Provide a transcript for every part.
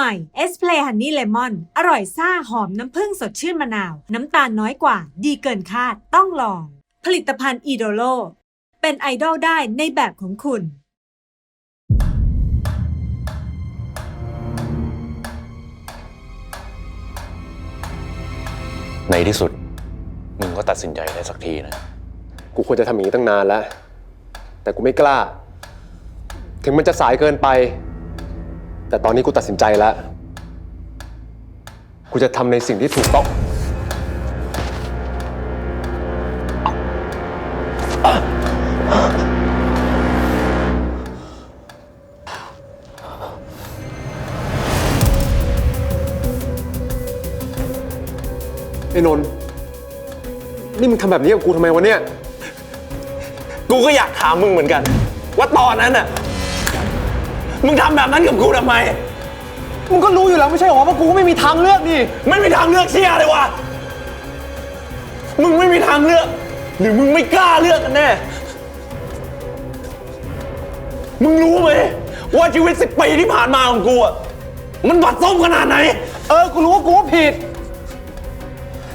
ม่เอสเพลฮันนี่เลมอนอร่อยซ่าหอมน้ำผึ้งสดชื่นมะนาว น้ำตาลน้อยกว่า ดีเกินคาด ต้องลอง ผลิตภัณฑ์อีโดโล เป็นไอดอลได้ในแบบของคุณในที่สุด มึงก็ตัดสินใจได้สักทีนะ กูควรจะทำอย่างนี้ตั้งนานแล้ว แต่กูไม่กล้า ถึงมันจะสายเกินไป แต่ตอนนี้กูตัดสินใจแล้ว กูจะทำในสิ่งที่ถูกต้อง ไอ้นนท์นี่มึงทำแบบนี้กับกูทำไมวะเนี่ย กูก็อยากถามมึงเหมือนกัน ว่าตอนนั้นน่ะ มึงทำแบบนั้นกับกูทำไม มึงก็รู้อยู่แล้วไม่ใช่หรอว่ากูก็ไม่มีทางเลือกนี่ ไม่มีทางเลือกเชี่ยเลยวะมึงไม่มีทางเลือก หรือมึงไม่กล้าเลือกกันแน่ มึงรู้ไหมว่าชีวิตสิบปีที่ผ่านมาของกูอะมันบัดซบขนาดไหน เออ กูรู้ว่ากูว่าผิด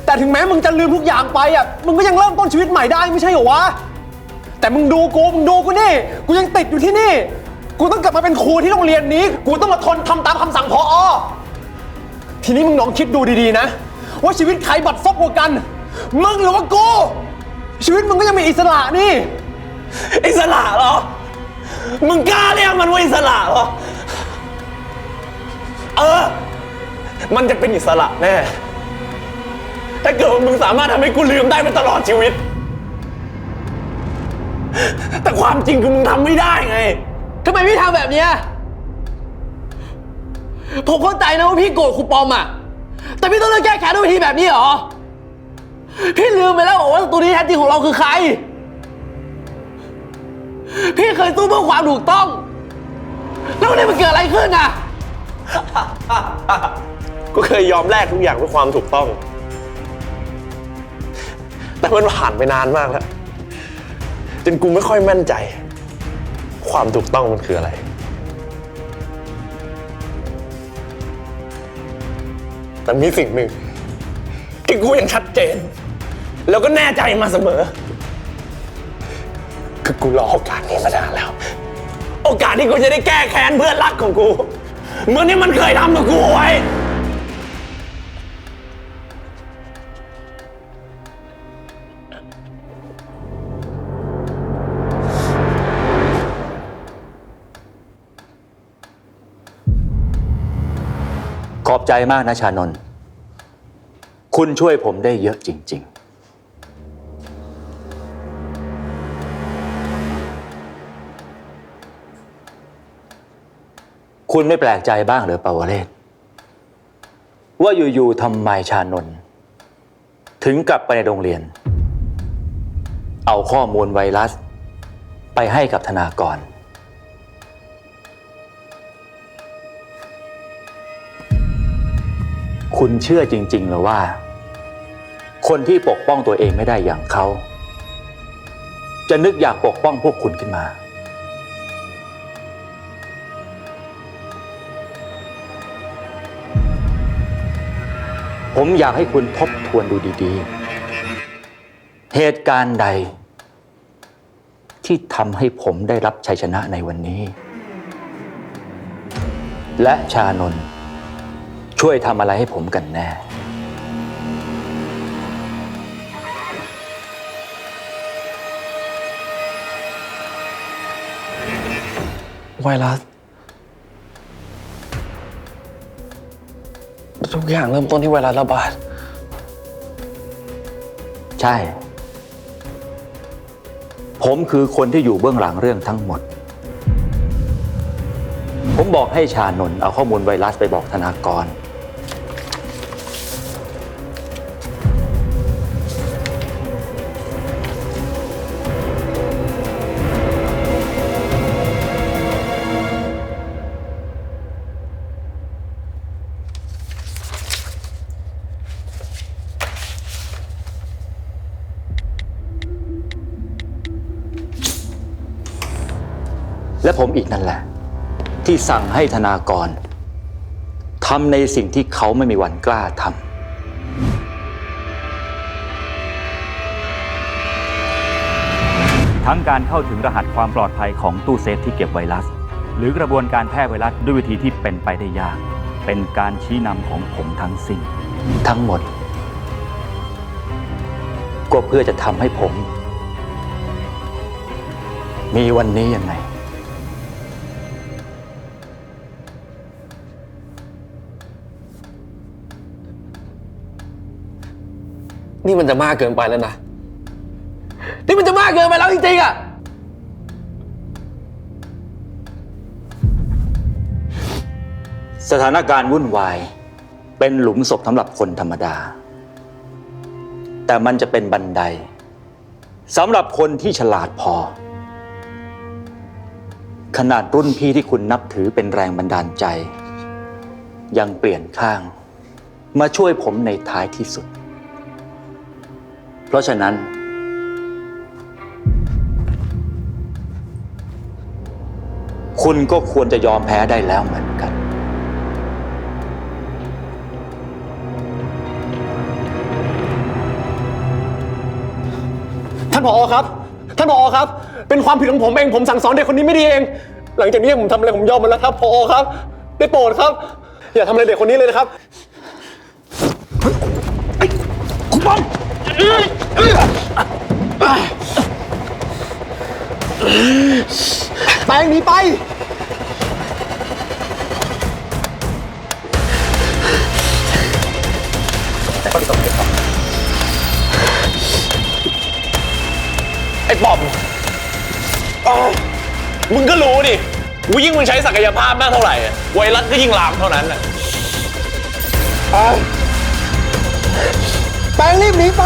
แต่ถึงแม้มึงจะลืมทุกอย่างไปอะ มึงก็ยังเริ่มต้นชีวิตใหม่ได้ไม่ใช่เหรอวะ แต่มึงดูกู มึงดูกูนี่ กูยังติดอยู่ที่นี่ กูต้องกลับมาเป็นครูที่โรงเรียนนี้ กูต้องมาทนทำตามคำสั่งพออทีนี้มึงลองคิดดูดีๆนะ ว่าชีวิตใครบัดซบกว่ากัน มึงหรือว่ากู ชีวิตมึงก็ยังมีอิสระนี่ อิสระเหรอ มึงกล้าเรียกมันว่าอิสระเหรอ เออ มันจะเป็นอิสระแน่ ถ้าเกิดว่ามึงสามารถทำให้กูลืมได้ไปตลอดชีวิต แต่ความจริงคือมึงทำไม่ได้ไง ทำไมพี่ทำแบบเนี้ยผมเข้าใจนะว่าพี่โกรธครูปอมอะแต่พี่ต้องเลือกแก้แค้นด้วยวิธีแบบนี้เหรอ พี่ลืมไปแล้วเหรอว่าศัตรูที่แท้จริงของเราคือใคร พี่เคยสู้เพื่อความถูกต้อง แล้ววันนี้มันเกิดอะไรขึ้นอะก็เคยยอมแลกทุกอย่างเพื่อความถูกต้อง แต่มันผ่านไปนานมากแล้ว จนกูไม่ค่อยมั่นใจ ความถูกต้องมันคืออะไร แต่มีสิ่งหนึ่งที่กูยังชัดเจน แล้วก็แน่ใจมาเสมอ คือกูรอโอกาสนี้มานานแล้ว โอกาสที่กูจะได้แก้แค้นเพื่อนรักของกู เหมื่อนที่มันเคยทำกับกูไว้ ขอบใจมากนะชานนท์คุณช่วยผมได้เยอะจริง ๆ คุณไม่แปลกใจบ้างเหรือปาวเรศว่าอยู่ ๆทำไมชานนท์ถึงกลับไปในโรงเรียน เอาข้อมูลไวรัส ไปให้กับธนากร คุณเชื่อจริงๆหรือว่า คนที่ปกป้องตัวเองไม่ได้อย่างเขา จะนึกอยากปกป้องพวกคุณขึ้นมา ผมอยากให้คุณทบทวนดูดีๆ เหตุการณ์ใด ที่ทำให้ผมได้รับชัยชนะในวันนี้ และชานนท์ ช่วยทำอะไรให้ผมกันแน่ ไวรัสทุกอย่างเริ่มต้นที่ไวรัสระบาด ใช่ ผมคือคนที่อยู่เบื้องหลังเรื่องทั้งหมด ผมบอกให้ชานนท์เอาข้อมูลไวรัสไปบอกธนากร และผมอีกนั่นแหละ ที่สั่งให้ธนากรทำในสิ่งที่เขาไม่มีวันกล้าทำทั้งการเข้าถึงรหัสความปลอดภัยของตู้เซฟที่เก็บไวรัส หรือกระบวนการแพร่ไวรัสด้วยวิธีที่เป็นไปได้ยาก เป็นการชี้นำของผมทั้งสิ้น ทั้งหมด ก็เพื่อจะทำให้ผม มีวันนี้ยังไง นี่มันจะมากเกินไปแล้วนะ นี่มันจะมากเกินไปแล้วจริงๆอะสถานการณ์วุ่นวาย เป็นหลุมศพสำหรับคนธรรมดา แต่มันจะเป็นบันไดสำหรับคนที่ฉลาดพอ ขนาดรุ่นพี่ที่คุณนับถือเป็นแรงบันดาลใจ ยังเปลี่ยนข้าง มาช่วยผมในท้ายที่สุด เพราะฉะนั้น คุณก็ควรจะยอมแพ้ได้แล้วเหมือนกัน ท่านผอครับ ท่านผอครับ เป็นความผิดของผมเอง ผมสั่งสอนเด็กคนนี้ไม่ดีเอง หลังจากนี้ผมทำอะไรผมยอมมันแล้วครับผอครับ ได้โปรดครับ อย่าทำอะไรเด็กคนนี้เลยนะครับ คุณบอม แปลงหนีไป ไอ้ปอมอ้ามึงก็รู้ดิกูยิ่งมึงใช้ศักยภาพมากเท่าไหร่อะไวรัสก็ยิ่งลามเท่านั้นอะ แปงรีบหนีไป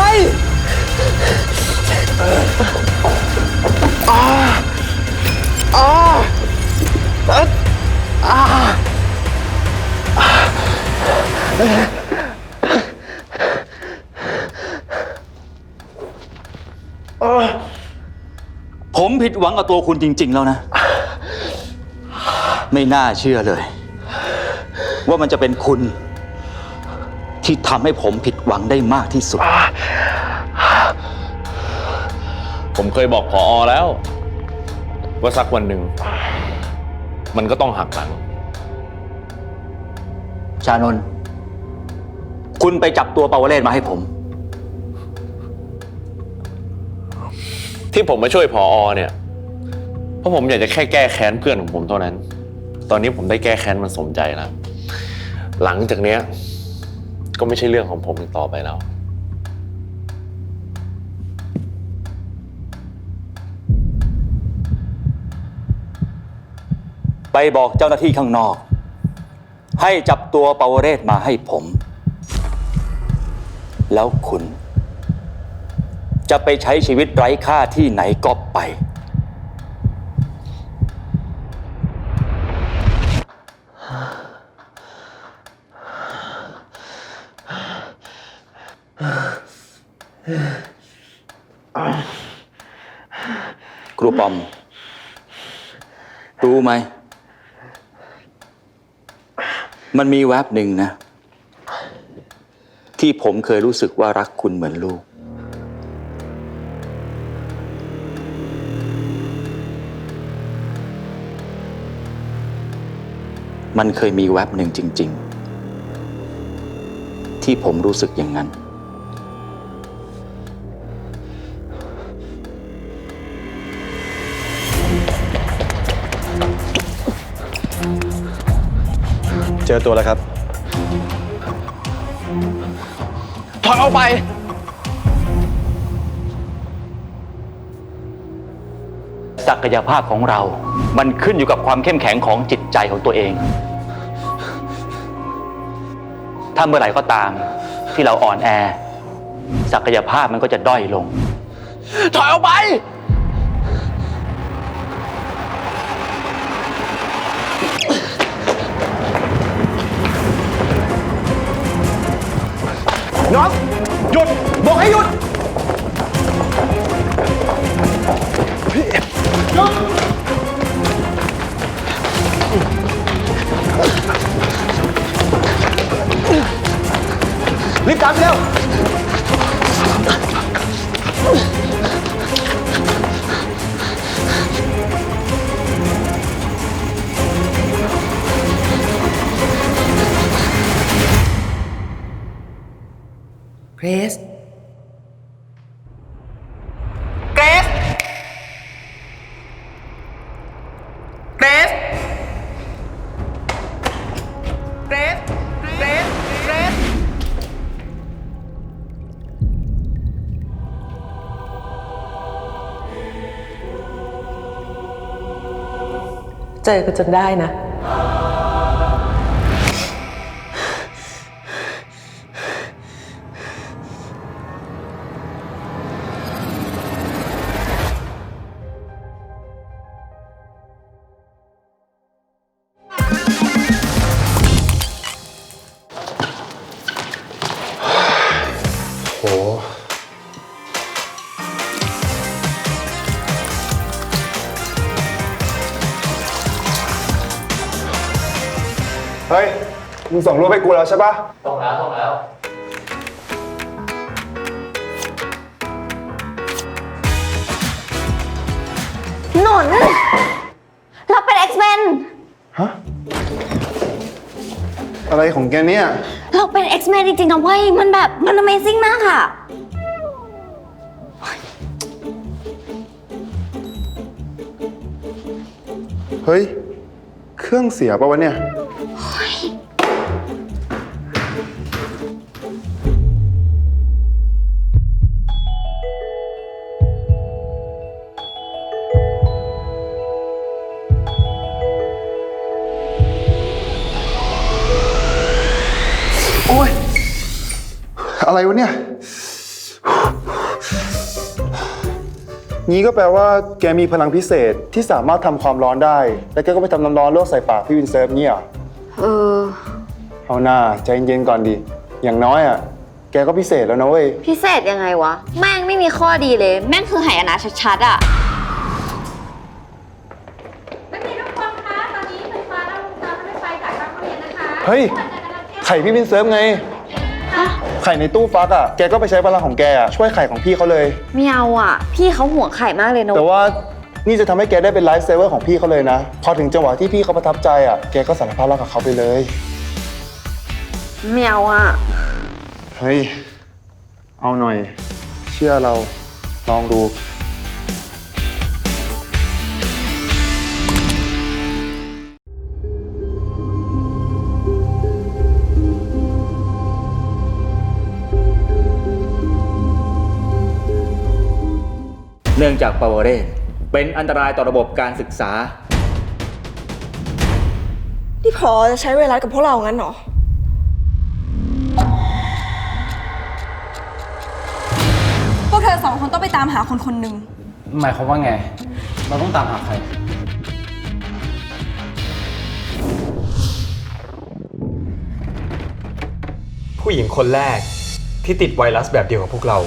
ผมผิดหวังกับตัวคุณจริง ๆ แล้วนะ ไม่น่าเชื่อเลย ว่ามันจะเป็นคุณ ที่ทำให้ผมผิดหวังได้มากที่สุด ผมเคยบอกพออแล้ว ว่าสักวันหนึ่ง มันก็ต้องหักหลัง ชานนท์คุณไปจับตัวปาวเรศมาให้ผม ที่ผมมาช่วยพออเนี่ย เพราะผมอยากจะแค่แก้แค้นเพื่อนของผมเท่านั้น ตอนนี้ผมได้แก้แค้นมันสมใจแล้ว หลังจากเนี้ย ก็ไม่ใช่เรื่องของผมอีกต่อไปแล้ว ไปบอกเจ้าหน้าที่ข้างนอก ให้จับตัวปาวเรศมาให้ผม แล้วคุณ จะไปใช้ชีวิตไร้ค่าที่ไหนก็ไป รูปอม รู้ไหม มันมีแวบหนึ่งนะ ที่ผมเคยรู้สึกว่ารักคุณเหมือนลูก มันเคยมีแวบหนึ่งจริง ๆ ที่ผมรู้สึกอย่างนั้น เจอตัวแล้วครับ ถอยออกไป ศักยภาพของเรา มันขึ้นอยู่กับความเข้มแข็งของจิตใจของตัวเอง ถ้าเมื่อไหร่ก็ตามที่เราอ่อนแอ ศักยภาพมันก็จะด้อยลง ถอยออกไป น้องหยุดบอกให้หยุดหยุดรีบตามไปเร็ว เกรซเกรซเกรซเกรซเกรซเกรซเจอกันจนได้นะ มึงส่งรูปให้กูแล้วใช่ปะต้องแล้วต้องแล้ว หนุนเราเป็น X-Men ฮะ อะไรของแกเนี่ย เราเป็น X-Men จริงๆนะเว้ย มันแบบ มัน Amazing มากอะเฮ้ย เครื่องเสียปะวะเนี่ย อะไรวะเนี่ยงี้ก็แปลว่าแกมีพลังพิเศษที่สามารถทำความร้อนได้ แล้วแกก็ไปทำน้ำร้อนลวกใส่ปากพี่วินเซิร์ฟเนี่ยเหรอเออ เอาหน้าใจเย็นๆก่อนดิอย่างน้อยอะ แกก็พิเศษแล้วนะเว้ย พิเศษยังไงวะ แม่งไม่มีข้อดีเลย แม่งคือหายนะชัดๆอะเฮ้ย ไข่พี่วินเซิร์ฟไง ไข่ในตู้ฟักอะ แกก็ไปใช้พลังของแกอะช่วยไข่ของพี่เขาเลย ไม่เอาอะพี่เขาห่วงไข่มากเลยนะแต่ว่านี่จะทำให้แกได้เป็นไลฟ์เซเวอร์ของพี่เขาเลยนะ พอถึงจังหวะที่พี่เขาประทับใจอะ แกก็สารภาพรักกับเขาไปเลย ไม่เอาอะเฮ้ย เอาหน่อย เชื่อเรา ลองดู เนื่องจากปาวเรศเป็นอันตรายต่อระบบการศึกษาที่พอจะใช้เวลากับพวกเรางั้นเหรอ พวกเธอสองคนต้องไปตามหาคนคนหนึ่ง หมายความว่าไง เราต้องตามหาใคร ผู้หญิงคนแรกที่ติดไวรัสแบบเดียวกับพวกเรา